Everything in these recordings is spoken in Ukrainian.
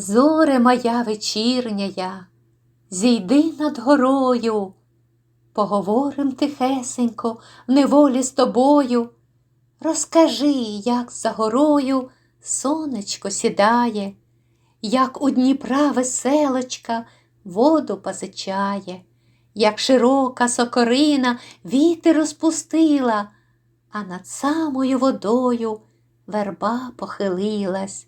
Зоре моя вечірняя, зійди над горою, поговорим тихесенько в неволі з тобою. Розкажи, як за горою сонечко сідає, як у Дніпра веселочка воду позичає, як широка сокорина вітер розпустила, а над самою водою верба похилилась,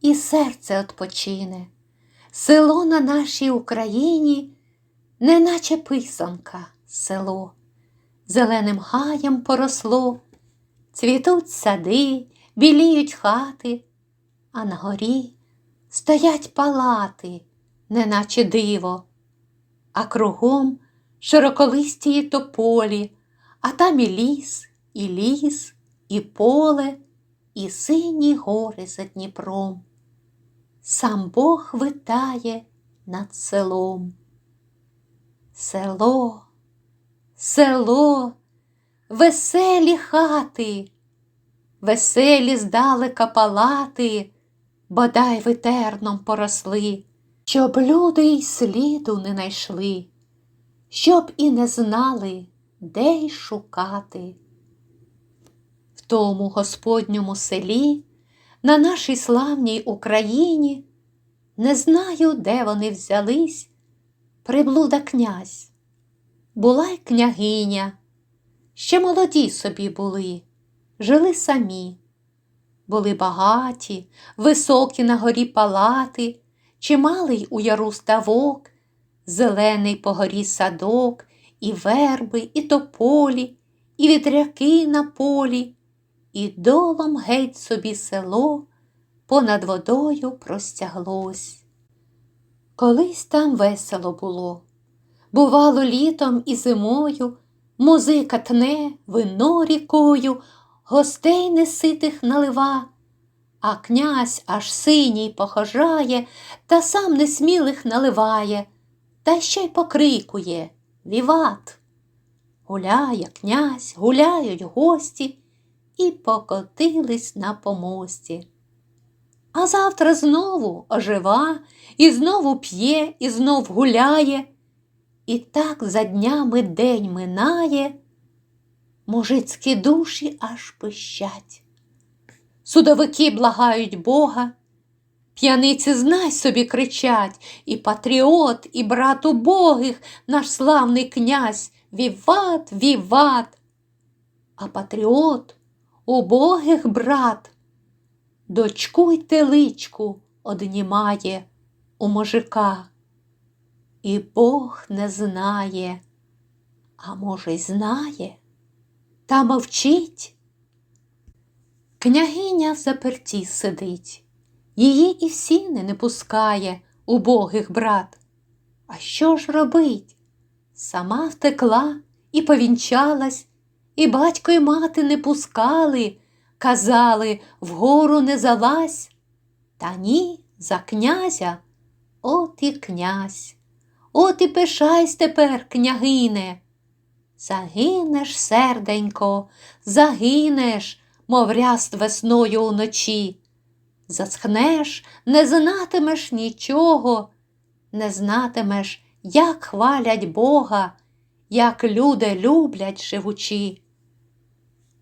і серце odpoчине, село на нашій Україні, неначе писанка село, зеленим гаєм поросло, цвітуть сади, біліють хати, а на горі стоять палати, неначе диво, а кругом широколисті тополі, а там і ліс, і ліс, і поле, і сині гори за Дніпром. Сам Бог витає над селом. Село, село, веселі хати, веселі здалека палати, бодай витерном поросли, щоб люди й сліду не найшли, щоб і не знали, де й шукати. В тому Господньому селі, на нашій славній Україні, не знаю, де вони взялись, приблуда князь, була й княгиня, ще молоді собі були, жили самі, були багаті, високі на горі палати, чималий у яру ставок, зелений по горі садок, і верби, і тополі, і вітряки на полі, і долом геть собі село понад водою простяглось. Колись там весело було. Бувало, літом і зимою музика тне, вино рікою, гостей неситих налива, а князь аж синій похожає, та сам несмілих наливає, та ще й покрикує Віват. Гуляє князь, гуляють гості і покотились на помості. А завтра знову ожива, і знову п'є, і знов гуляє, і так за днями день минає, мужицькі душі аж пищать. Судовики благають Бога, п'яниці знай собі кричать, і патріот, і брат убогих, наш славний князь, віват, віват. А патріот, убогих брат, дочку й теличку однімає у мужика. І Бог не знає, а може, й знає, та мовчить. Княгиня в заперті сидить, її і в сіни не пускає убогих брат. А що ж робить? Сама втекла і повінчалась, і батько й мати не пускали, казали вгору не залазь. Та ні, за князя, от і князь, от і пишайсь тепер, княгине. Загинеш, серденько, загинеш, мов ряст весною уночі. Засхнеш, не знатимеш нічого, не знатимеш, як хвалять Бога, як люди люблять живучі.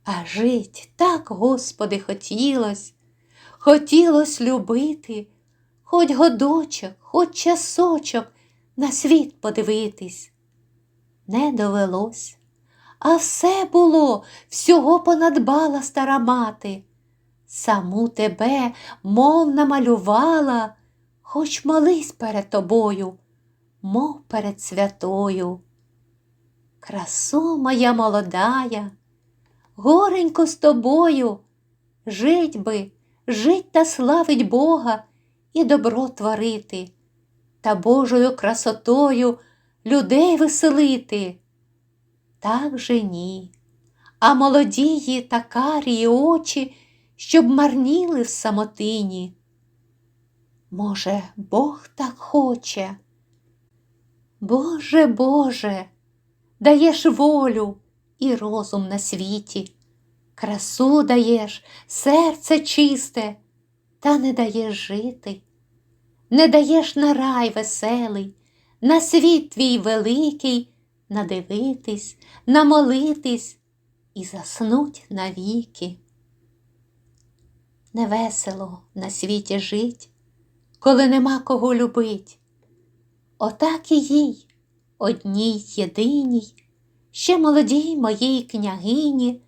А жить так, Господи, хотілось, хотілось любити, хоч годочок, хоч часочок на світ подивитись. Не довелось, а все було, всього понадбала стара мати. Саму тебе, мов намалювала, хоч молись перед тобою, мов перед святою. Красо моя молодая, горенько з тобою, жить би, жить та славить Бога і добро творити, та Божою красотою людей веселити. Так же ні, а молодії та карії очі, щоб марніли в самотині. Може, Бог так хоче. Боже, Боже, даєш волю і розум на світі, красу даєш, серце чисте, та не даєш жити, не даєш на рай веселий, на світ твій великий, надивитись, намолитись і заснуть навіки. Невесело на світі жить, коли нема кого любить. Отак і їй, одній єдиній, ще молодій моїй княгині,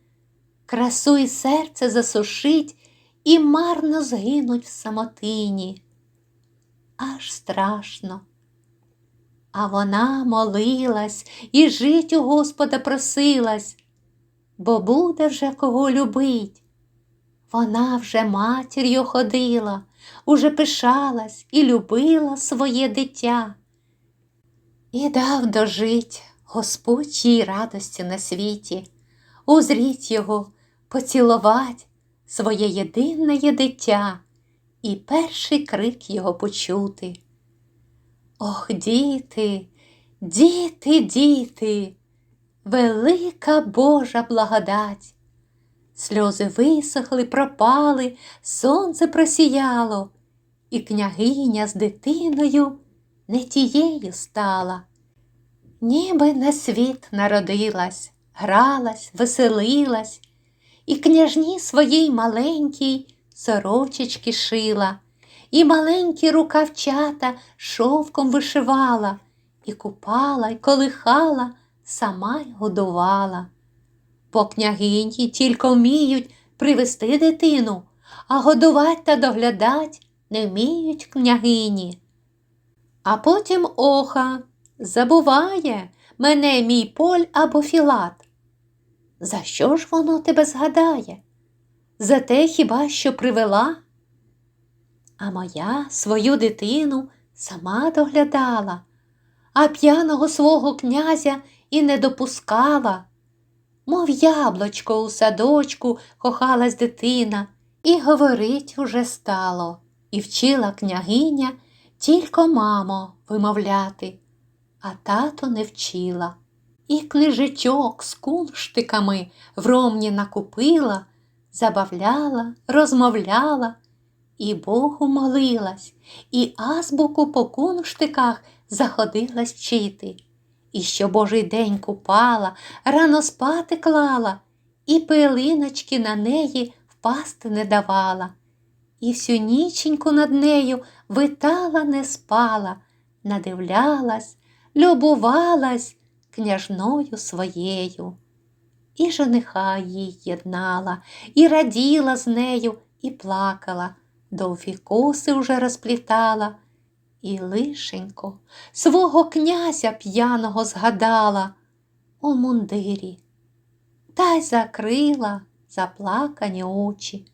красу і серце засушить і марно згинуть в самотині. Аж страшно. А вона молилась і жить у Господа просилась, бо буде вже кого любить. Вона вже матір'ю ходила, уже пишалась і любила своє дитя. І дав дожить Господь їй радості на світі, узріть його, поціловать своє єдине дитя і перший крик його почути. Ох, діти, діти, діти, велика Божа благодать. Сльози висохли, пропали, сонце просіяло, і княгиня з дитиною не тією стала. Ніби на світ народилась, гралась, веселилась, і княжні своїй маленькій сорочечки шила, і маленькі рукавчата шовком вишивала, і купала, й колихала, сама й годувала. По княгині тільки вміють привести дитину, а годувати та доглядать не вміють княгині. А потім оха забуває мене мій поль або філат. За що ж воно тебе згадає? За те хіба що привела? А моя свою дитину сама доглядала, а п'яного свого князя і не допускала. Мов яблочко у садочку кохалась дитина, і говорить уже стало, і вчила княгиня тільки мамо вимовляти, а тато не вчила. І книжечок з кунштиками в ромні накупила, забавляла, розмовляла, і Богу молилась, і азбуку по кунштиках заходилась вчити. І що божий день купала, рано спати клала, і пилиночки на неї впасти не давала, і всю ніченьку над нею витала, не спала, надивлялась, любувалась княжною своєю. І жениха їй єднала, і раділа з нею, і плакала, довгі коси вже розплітала. І лишенько свого князя п'яного згадала у мундирі, та й закрила заплакані очі.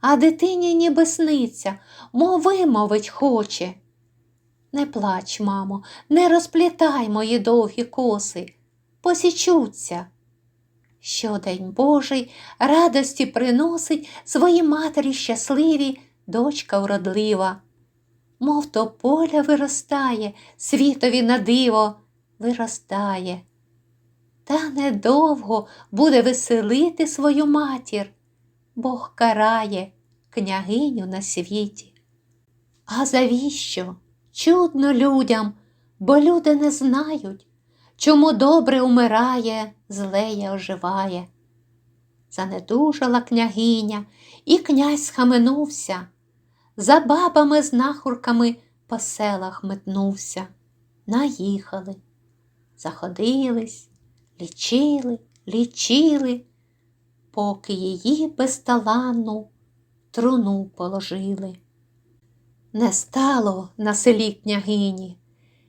А дитині ніби сниться, мов вимовить хоче. Не плач, мамо, не розплітай мої довгі коси, посічуться. Щодень Божий радості приносить своїй матері щасливі дочка вродлива мов то поля виростає, світові на диво виростає. Та недовго буде веселити свою матір, Бог карає княгиню на світі. А завіщо? Чудно людям, бо люди не знають, чому добре умирає, злеє оживає. Занедужала княгиня, і князь схаменувся за бабами знахурками по селах метнувся. Наїхали, заходились, лічили, лічили, поки її безталанну труну положили. Не стало на селі княгині,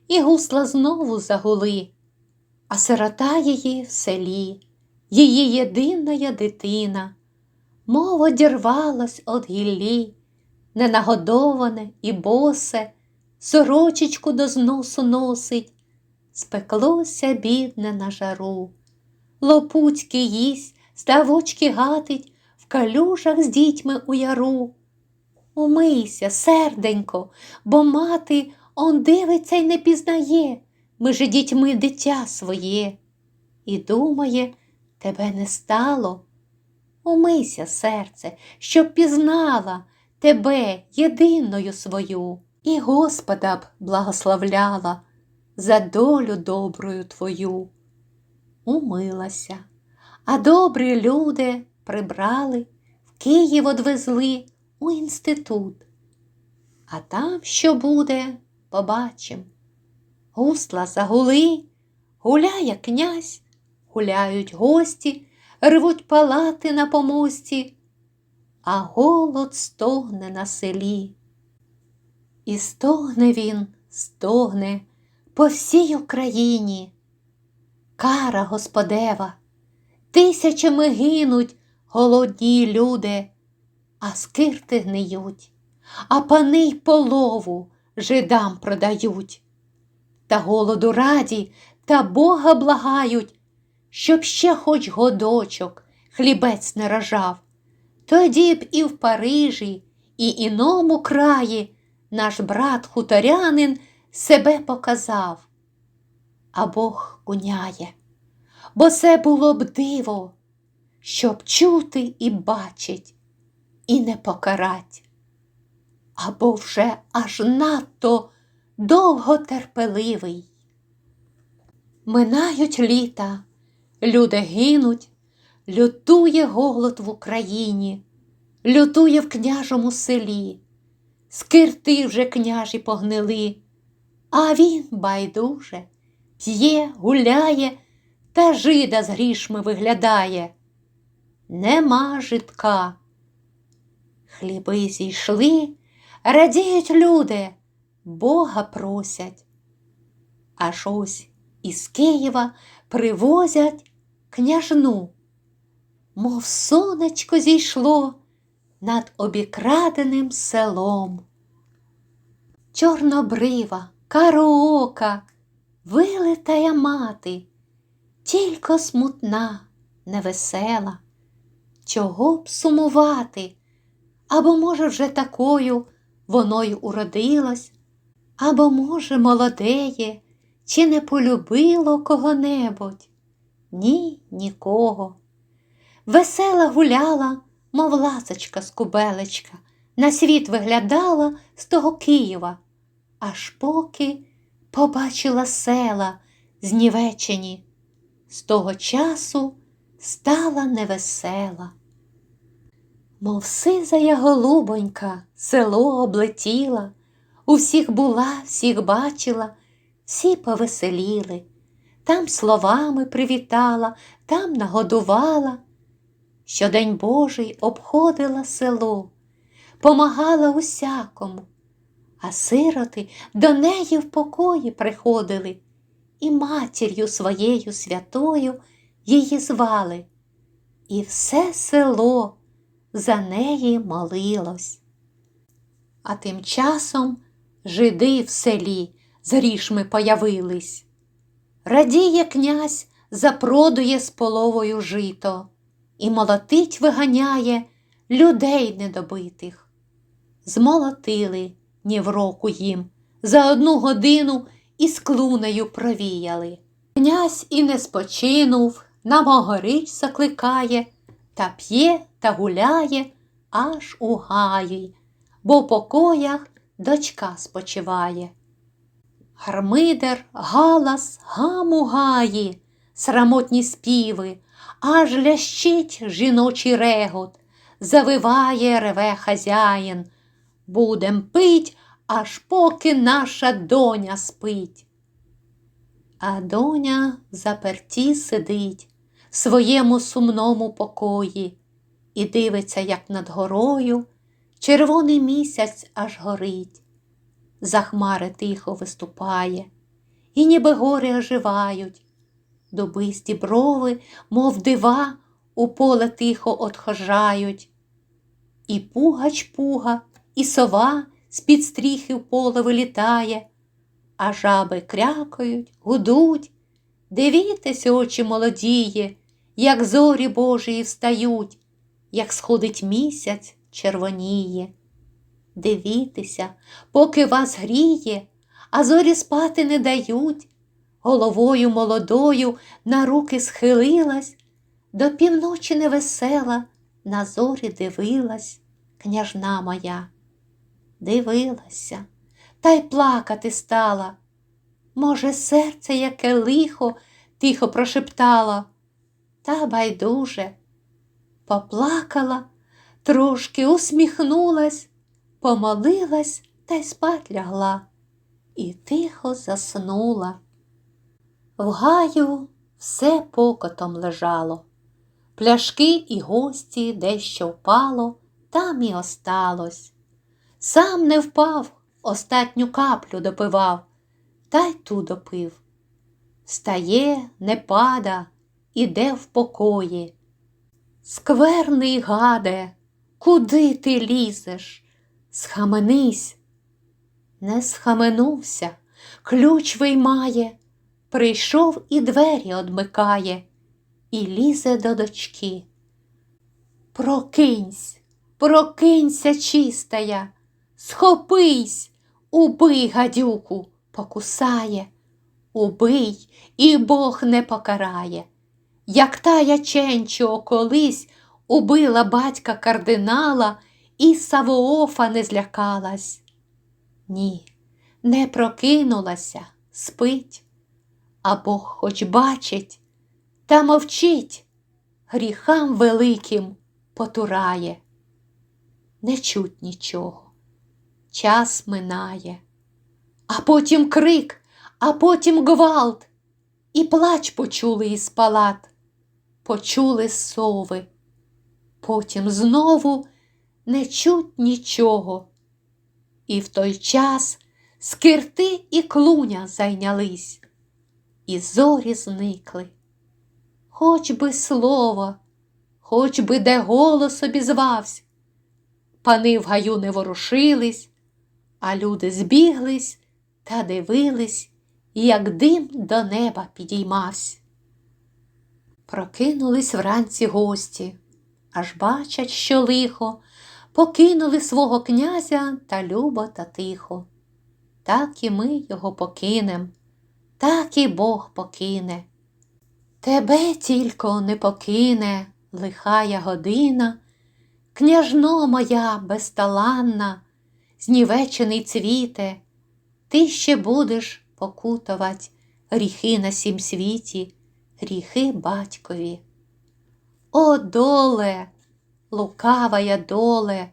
і гусла знову загули, а сирота її в селі, її єдина дитина, мов одірвалась од гіллі, ненагодоване і босе, сорочечку до зносу носить, спеклося, бідне на жару, лопуцьки їсть, ставочки гатить в калюжах з дітьми у яру. Умийся, серденько, бо мати он дивиться й не пізнає, ми же дітьми дитя своє. І думає, тебе не стало. Умийся, серце, щоб пізнала тебе єдиною свою, і Господа б благословляла за долю доброю твою. Умилася, а добрі люди прибрали, в Київ одвезли у інститут. А там що буде, побачим. Гусла загули, гуляє князь, гуляють гості, рвуть палати на помості, а голод стогне на селі. І стогне він, стогне по всій Україні. Кара Господева, тисячами гинуть голодні люди, а скирти гниють, а пани й полову жидам продають. Та голоду раді та Бога благають, щоб ще хоч годочок хлібець не рожав. Тоді б і в Парижі, і іному краї наш брат хуторянин себе показав. А Бог куняє, бо це було б диво, щоб чути і бачить, і не покарать. Або вже аж надто довготерпеливий. Минають літа, люди гинуть, лютує голод в Україні, лютує в княжому селі, скирти вже княжі погнили, а він байдуже п'є, гуляє та жида з грішми виглядає. Нема житка. Хліби зійшли, радіють люди, Бога просять. Аж ось із Києва привозять княжну, мов сонечко зійшло над обікраденим селом. Чорнобрива, кароока, вилитая мати, тільки смутна, невесела. Чого б сумувати? Або, може, вже такою воною уродилась, або, може, молодеє, чи не полюбило кого-небудь? Ні, нікого. Весела гуляла, мов ласочка з кубелечка, на світ виглядала з того Києва, аж поки побачила села знівечені. З того часу стала невесела. Мов сизая голубонька, село облетіла, у всіх була, всіх бачила, всі повеселіли, там словами привітала, там нагодувала. Щодень Божий обходила село, помагала усякому, а сироти до неї в покої приходили і матір'ю своєю святою її звали, і все село за неї молилось. А тим часом жиди в селі з грішми появились. Радіє князь, запродує з половою жито і молотить виганяє людей недобитих. Змолотили ні в року їм, за одну годину із клунею провіяли. Князь і не спочинув, на могорич закликає, та п'є та гуляє аж у гаї, бо в покоях дочка спочиває. Гармидер, галас, гаму гаї, срамотні співи, аж лящить жіночий регот, завиває реве хазяїн. будем пить, аж поки наша доня спить. А доня заперті сидить в своєму сумному покої і дивиться, як над горою червоний місяць аж горить, за хмари тихо виступає, і ніби гори оживають, дубисті брови, мов дива, у поле тихо отхожають. І пугач пуга, і сова з-під стріхи в поле вилітає, а жаби крякають, гудуть. Дивітесь, очі молодіє, як зорі Божії встають, як сходить місяць червоніє. Дивітеся, поки вас гріє, а зорі спати не дають. Головою молодою на руки схилилась, до півночі невесела, на зорі дивилась, княжна моя. Дивилася, та й плакати стала. Може, серце яке лихо, тихо прошептала, та байдуже. Поплакала, трошки усміхнулась, помолилась та й спать лягла і тихо заснула. В гаю все покотом лежало, пляшки і гості дещо впало, там і осталось. Сам не впав, остатню каплю допивав, та й ту допив. Стає, не пада, іде в покої. Скверний гаде, куди ти лізеш? Схаменись. Не схаменувся, ключ виймає, прийшов і двері одмикає, і лізе до дочки. Прокинься, прокинься, чистая, схопись, убий гадюку, покусає, убий, і Бог не покарає. Як та яченчо колись убила батька кардинала і Савоофа не злякалась. Ні, не прокинулася, спить, а Бог хоч бачить, та мовчить, гріхам великим потурає. Не чуть нічого, час минає, а потім крик, а потім гвалт, і плач почули із палат, почули сови, потім знову не чуть нічого. І в той час скирти і клуня зайнялись, і зорі зникли. Хоч би слово, хоч би де голос обізвався. Пани в гаю не ворушились, а люди збіглись та дивились, як дим до неба підіймався. Прокинулись вранці гості, аж бачать, що лихо, покинули свого князя та любо та тихо. Так і ми його покинем, так і Бог покине. Тебе тільки не покине лихая година, княжно моя безталанна, знівечений цвіте, ти ще будеш покутовать гріхи на сім світі, гріхи батькові. О, доле, лукавая доле,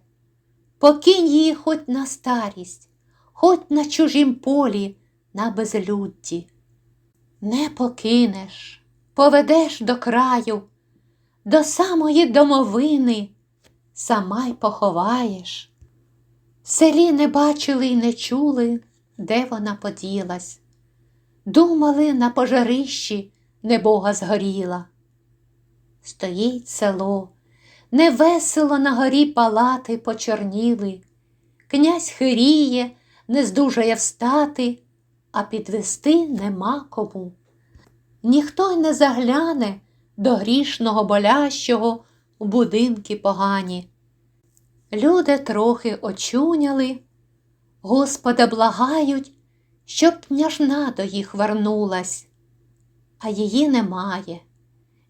покинь її хоть на старість, хоть на чужім полі, на безлюдді. Не покинеш, поведеш до краю, до самої домовини, сама й поховаєш. В селі не бачили й не чули, де вона поділась. Думали, на пожарищі небога згоріла. Стоїть село, невесело на горі палати почорніли, князь хиріє, не здужає встати, а підвести нема кому. Ніхто й не загляне до грішного болящого у будинки погані. Люди трохи очуняли, Господа благають, щоб княжна до їх вернулась, а її немає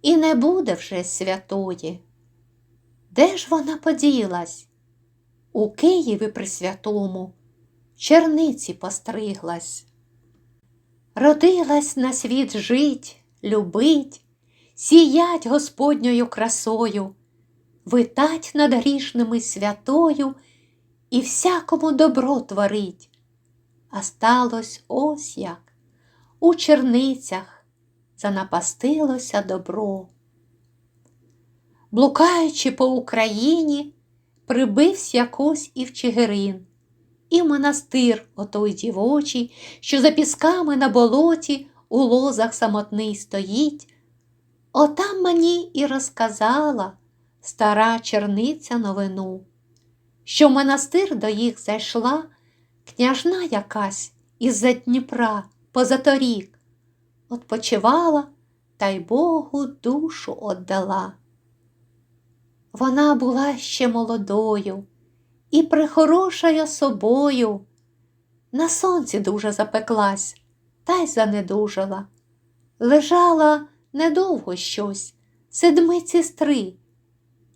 і не буде вже святої. Де ж вона поділась? У Києві при святому черниці постриглась. Родилась на світ жить, любить, сіять Господньою красою, витать над грішними святою і всякому добро творить. А сталось ось як у черницях занапастилося добро. Блукаючи по Україні, прибивсь якось і в Чигирин, і в монастир отой дівочий, що за пісками на болоті у лозах самотний стоїть. Отам мені і розказала стара черниця новину, що в монастир до їх зайшла княжна якась із-за Дніпра позаторік, Отпочивала та й Богу душу отдала. Вона була ще молодою і прихорошая собою. На сонці дуже запеклась, та й занедужала. Лежала недовго щось, седмиці стри,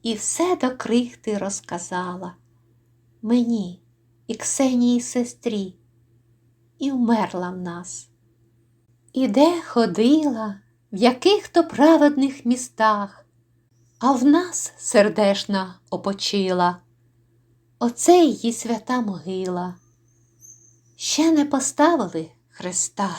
і все до крихти розказала мені і Ксенії сестрі, і вмерла в нас. І де ходила, в яких то праведних містах, а в нас сердешна опочила, оце її свята могила. Ще не поставили Христа.